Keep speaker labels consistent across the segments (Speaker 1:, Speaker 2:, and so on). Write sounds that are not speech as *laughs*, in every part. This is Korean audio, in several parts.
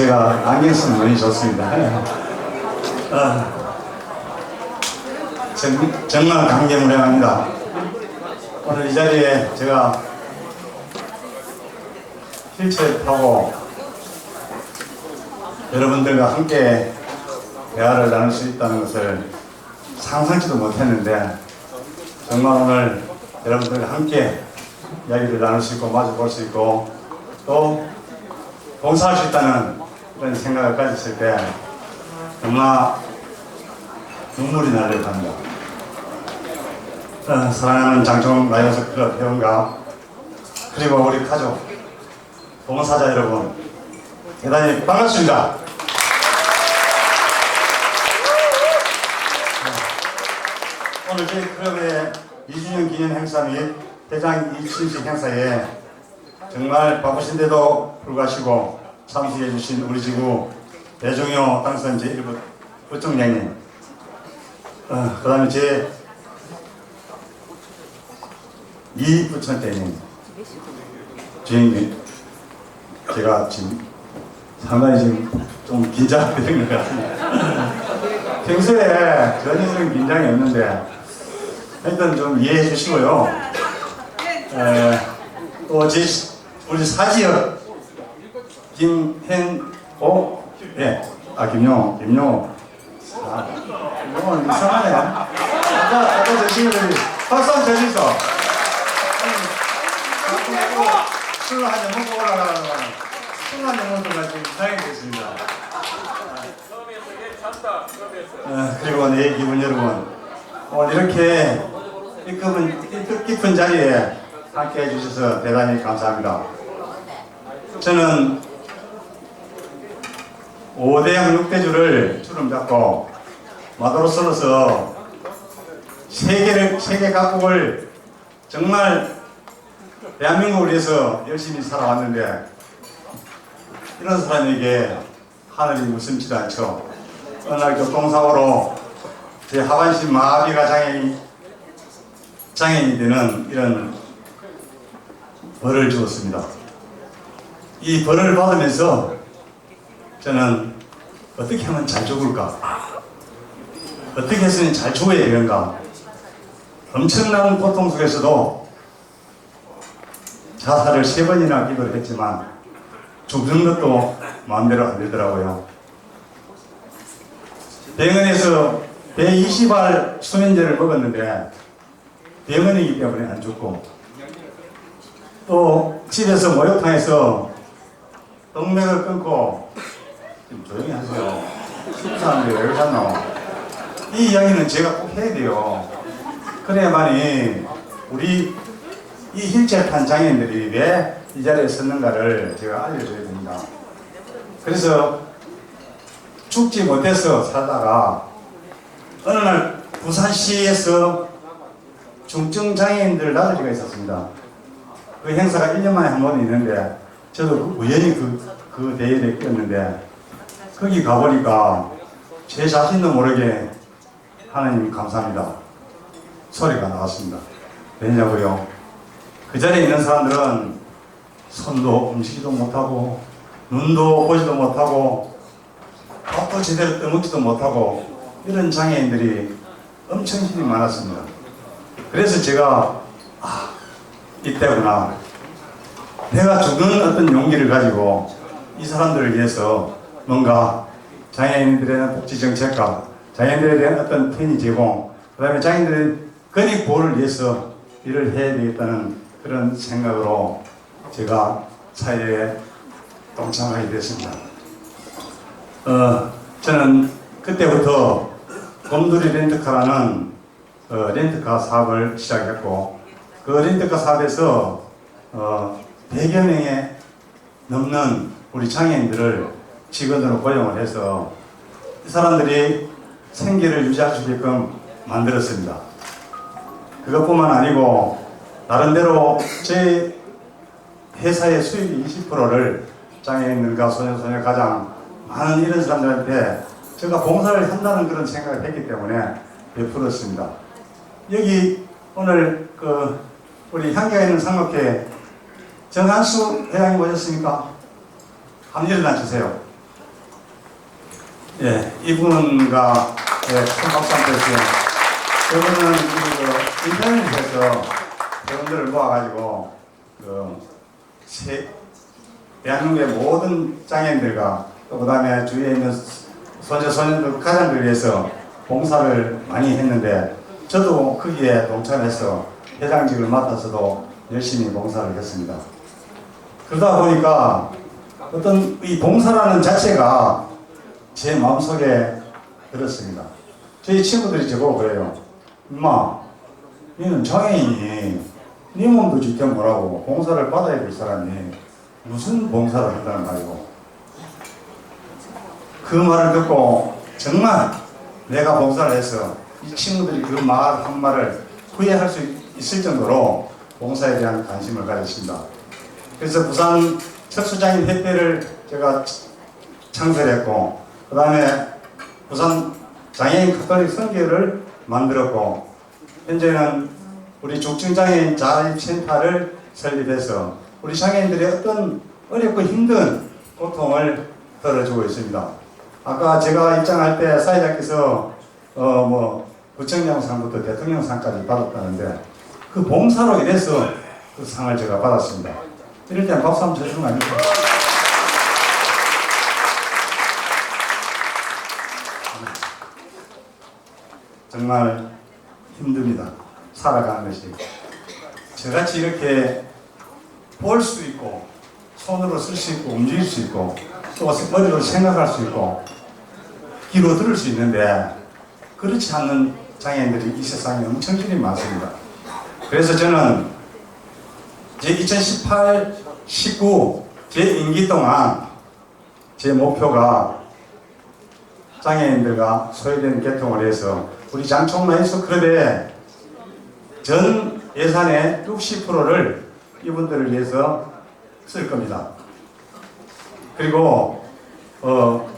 Speaker 1: 제가 안경 쓰는 눈이 좋습니다. 어, 정, 정말 감개무량합니다. 오늘 이 자리에 제가 휠체어 타고 여러분들과 함께 대화를 나눌 수 있다는 것을 상상치도 못했는데 정말 오늘 여러분들과 함께 이야기를 나눌 수 있고 마주 볼 수 있고 또 봉사할 수 있다는 그런 생각을 가졌을 때 정말 눈물이 나려고 합니다. 어, 사랑하는 장충 라이언스 클럽 회원과 그리고 우리 가족 봉사자 여러분 대단히 반갑습니다. 오늘 저희 클럽의 2주년 기념 행사 및 대장 이춘식 행사에 정말 바쁘신데도 불구하시고 참석해 주신 우리 지구 대종효 당선 제1부 부총장님. 어, 그 다음에 제 2부총장님. 주인님 제가 지금 상당히 지금 좀 긴장되는 것 같습니다. *laughs* 평소에 전혀 긴장이 없는데 하여튼 좀 이해해 주시고요. 에, 또 제, 우리 사지역 김hen호? 예, 아 김용호 김용호. 아, 김용호는 이상하네 아까 아까 저 친구들이 박수 한번 쳐주소 술 한 잔 먹고 올라가는 술 한 잔 먹고 가지고 이상하게 됐습니다. 어, 그리고 내 기분 여러분. 오늘 이렇게 뜻깊은, 뜻깊은 자리에 함께 해주셔서 대단히 감사합니다. 저는 5대양 6대주를 주름 잡고 마도로서로서 세계를, 세계 각국을 정말 대한민국을 위해서 열심히 살아왔는데 이런 사람에게 하늘이 무심치도 않죠. 어느 날 교통사고로 제 하반신 마비가 장애인, 장애인이 되는 이런 벌을 주었습니다. 이 벌을 받으면서 저는 어떻게 하면 잘 죽을까? 어떻게 했으면 잘 죽어야 되는가? 엄청난 고통 속에서도 자살을 세 번이나 기도를 했지만 죽는 것도 마음대로 안 되더라고요. 병원에서 120알 수면제를 먹었는데 병원이기 때문에 안 죽고 또 집에서 목욕탕에서 동맥을 끊고 좀 조용히 하세요. 사람들이 왜 그러노? 이 이야기는 제가 꼭 해야 돼요. 그래야만이 우리 이 힐체탄 장애인들이 왜 이 자리에 섰는가를 제가 알려줘야 됩니다. 그래서 죽지 못해서 살다가 어느 날 부산시에서 중증 장애인들 나들이가 있었습니다. 그 행사가 1년 만에 한 번 있는데 저도 그 우연히 그, 그 대회에 끼었는데 거기 가보니까 제 자신도 모르게 하나님 감사합니다. 소리가 나왔습니다. 왜냐고요? 그 자리에 있는 사람들은 손도 움직이지도 못하고 눈도 보지도 못하고 밥도 제대로 떠먹지도 못하고 이런 장애인들이 엄청 힘이 많았습니다. 그래서 제가 아 이때구나 내가 죽는 어떤 용기를 가지고 이 사람들을 위해서 뭔가 장애인들에 대한 복지 정책과 장애인들에 대한 어떤 편의 제공 그 다음에 장애인들의 권익 보호를 위해서 일을 해야 되겠다는 그런 생각으로 제가 사회에 동참하게 됐습니다. 어, 저는 그때부터 곰돌이 렌트카라는 어, 렌트카 사업을 시작했고 그 렌트카 사업에서 어, 100여 명의 넘는 우리 장애인들을 직원으로 고용을 해서 이 사람들이 생계를 유지할 수 있게끔 만들었습니다. 그것뿐만 아니고 나름대로 제 회사의 수익 20%를 장애인들과 소년소녀 가장 많은 이런 사람들한테 제가 봉사를 한다는 그런 생각을 했기 때문에 베풀었습니다. 여기 오늘 그 우리 향기가 있는 상록회 정한수 회장님 오셨습니까? 한번 일어나 주세요. 예, 이분과 예, 큰 박수 한번 주세요. 이분은 그 인터넷에서 회원들을 모아가지고 그 세, 대한민국의 모든 장애인들과 또 그다음에 주위에 있는 소녀 소년들 가장들 위해서 봉사를 많이 했는데 저도 거기에 동참해서 회장직을 맡아서도 열심히 봉사를 했습니다. 그러다 보니까 어떤 이 봉사라는 자체가 제 마음속에 들었습니다. 저희 친구들이 저보고 그래요. 엄마, 너는 장애인이 네 몸도 직접 뭐라고 봉사를 받아야 될 사람이 무슨 봉사를 한다는 말이고 그 말을 듣고 정말 내가 봉사를 해서 이 친구들이 그 말 한 말을 후회할 수 있을 정도로 봉사에 대한 관심을 가졌습니다. 그래서 부산 척수장인 협회를 제가 창설했고 그 다음에 부산 장애인 카톨릭 선교를 만들었고 현재는 우리 중증장애인 자립센터를 설립해서 우리 장애인들의 어떤 어렵고 힘든 고통을 덜어주고 있습니다. 아까 제가 입장할 때 사회자께서 어뭐 구청장상부터 대통령상까지 받았다는데 그 봉사로 인해서 그 상을 제가 받았습니다. 이럴 때 박수 한번 쳐주는 거 아닙니까? 정말 힘듭니다. 살아가는 것이. 저같이 이렇게 볼 수 있고, 손으로 쓸 수 있고, 움직일 수 있고, 또 머리로 생각할 수 있고, 귀로 들을 수 있는데, 그렇지 않는 장애인들이 이 세상에 엄청들이 많습니다. 그래서 저는 제 2018, 19, 제 임기 동안 제 목표가 장애인들과 소외된 계통을 해서 우리 장총라이스 클럽의 전 예산의 60%를 이분들을 위해서 쓸 겁니다. 그리고 어,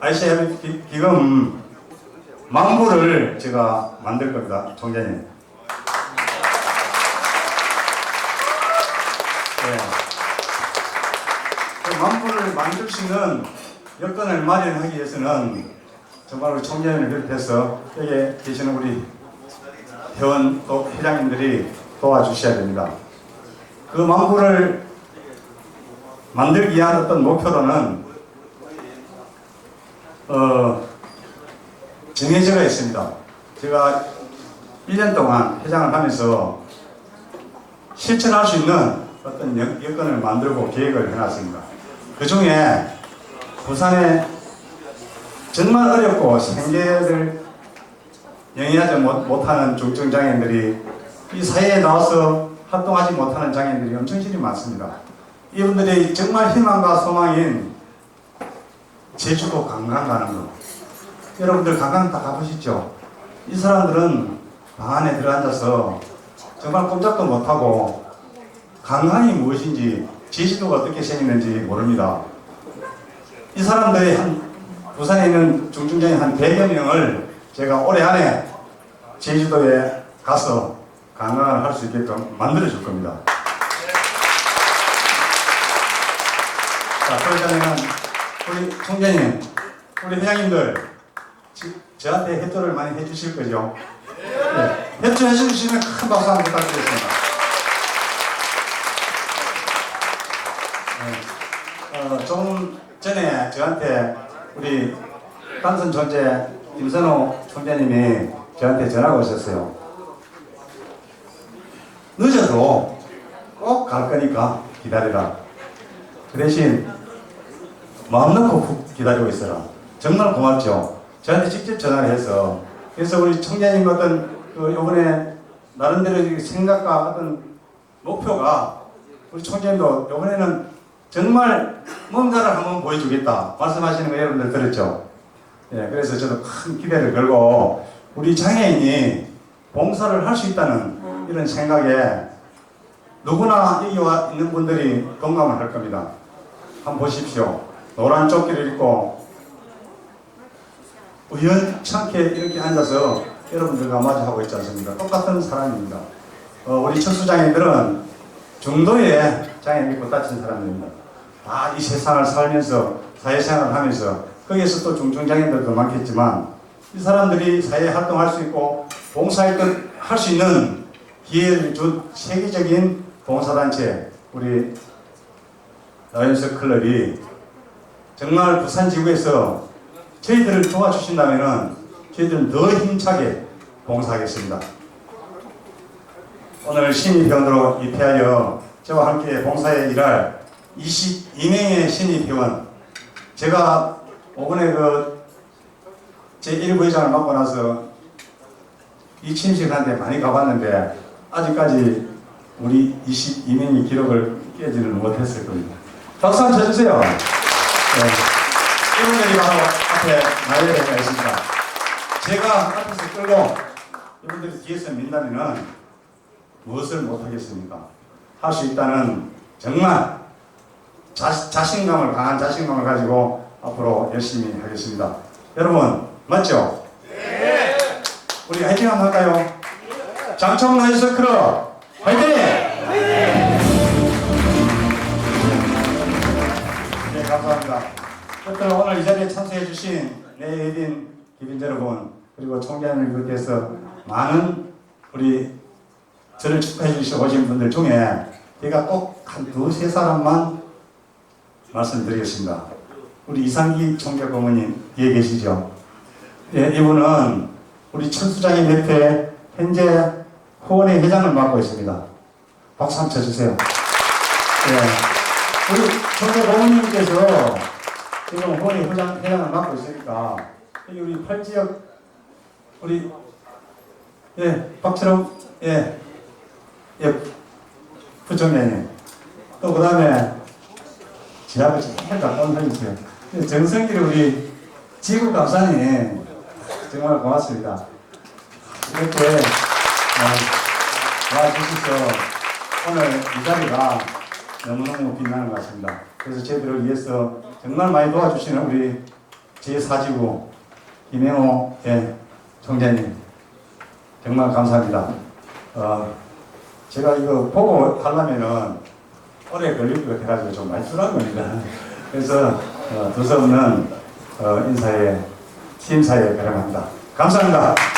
Speaker 1: 아시아 기금 만부를 제가 만들 겁니다, 총장님. 네. 그 만들 수 있는 여건을 마련하기 위해서는 정말 우리 총장님을 비롯해서 여기 계시는 우리 회원 또 회장님들이 도와주셔야 됩니다. 그 만부를 만들기 위한 어떤 목표로는 어, 정해져가 있습니다. 제가 1년 동안 회장을 하면서 실천할 수 있는 어떤 여- 여건을 만들고 계획을 해놨습니다. 그 중에 부산에 정말 어렵고 생계를 영위하지 못- 못하는 중증 장애인들이 이 사회에 나와서 활동하지 못하는 장애인들이 엄청들이 많습니다. 이분들이 정말 희망과 소망인 제주도 관광 가는 거. 여러분들 관광 다 가보시죠? 이 사람들은 방 안에 들어앉아서 정말 꼼짝도 못하고 관광이 무엇인지 제주도가 어떻게 생겼는지 모릅니다. 이 사람들이 한 부산에 있는 중증장애인 한 100여 명을 제가 올해 안에 제주도에 가서 관광을 할수 있게끔 만들어 줄 겁니다. 자, 그러자면 우리 총장님, 우리 회장님들 지- 저한테 협조를 많이 해주실 거죠? 네. 협조해 주시면 큰 박수 한번 부탁드리겠습니다. 네. 어, 좀 전에 저한테 우리 단선 존재 김선호 총장님이 저한테 전화가 오셨어요. 늦어도 꼭 갈 거니까 기다리라. 그 대신 마음 놓고 푹 기다리고 있어라. 정말 고맙죠. 저한테 직접 전화를 해서 그래서 우리 총장님 어떤 그 요번에 나름대로 생각과 어떤 목표가 우리 총장님도 요번에는 정말 뭔가를 한번 보여주겠다 말씀하시는 거 여러분들 들었죠? 예, 그래서 저도 큰 기대를 걸고 우리 장애인이 봉사를 할 수 있다는 이런 생각에 누구나 여기 와 있는 분들이 공감을 할 겁니다. 한번 보십시오. 노란 조끼를 입고 우연찮게 이렇게 앉아서 여러분들과 마주하고 있지 않습니까? 똑같은 사람입니다. 어, 우리 척수장애인들은 중도의 장애를 입고 다친 사람입니다. 아, 이 세상을 살면서 사회생활을 하면서 거기에서 또 중증장애인들도 많겠지만 이 사람들이 사회에 활동할 수 있고 봉사활동 할수 있는 기회를 준 세계적인 봉사단체 우리 라이언스 클럽이 정말 부산 지구에서 저희들을 도와주신다면은 저희들은 더 힘차게 봉사하겠습니다. 오늘 신입 회원으로 입회하여 저와 함께 봉사에 일할 22명의 신입 회원 제가 오번에 그 제1부회장을 맡고 나서 이 취임식한테 많이 가봤는데 아직까지 우리 22명의 기록을 깨지는 못했을 겁니다. 박수 한번 쳐주세요. 네. 이분들이 바로 앞에 나열되어 있습니다. 제가 앞에서 끌고 이분들이 뒤에서 민다면은 무엇을 못하겠습니까? 할 수 있다는 정말 자, 자신감을 강한 자신감을 가지고 앞으로 열심히 하겠습니다. 여러분 맞죠? 네. 우리 화이팅 한번 할까요? 장청 나이스 클럽 화이팅! 네 감사합니다. 끝으로 오늘 이 자리에 참석해 주신 내예빈 기빈 여러분 그리고 총장을 비롯해서 많은 우리 저를 축하해 주시고 오신 분들 중에 제가 꼭 한 두세 사람만 말씀드리겠습니다. 우리 이상기 총장 고모님 뒤에 계시죠? 예, 이분은 우리 철수장의 협회 현재 후원회 회장을 맡고 있습니다. 박수 한번 쳐주세요. 예, 우리 총장 고모님께서 지금 후원회 회장, 회장을 맡고 있으니까 여기 우리 팔지역 우리 예, 박철웅 예, 예, 부총장님 또 그 다음에 제 앞에 제일 가까운 사람이세요. 정성기를 우리 지구 감사님 정말 고맙습니다. 이렇게 어, 와주셔서 오늘 이 자리가 너무너무 빛나는 것 같습니다. 그래서 저희들을 위해서 정말 많이 도와주시는 우리 제4지구 김영호 예, 총장님 정말 감사합니다. 어, 제가 이거 보고 하려면은 오래 걸릴 것 같아가지고 좀 많이 겁니다. 그래서 어, 두서없는 어, 인사에 팀 사에 가름합니다. 감사합니다.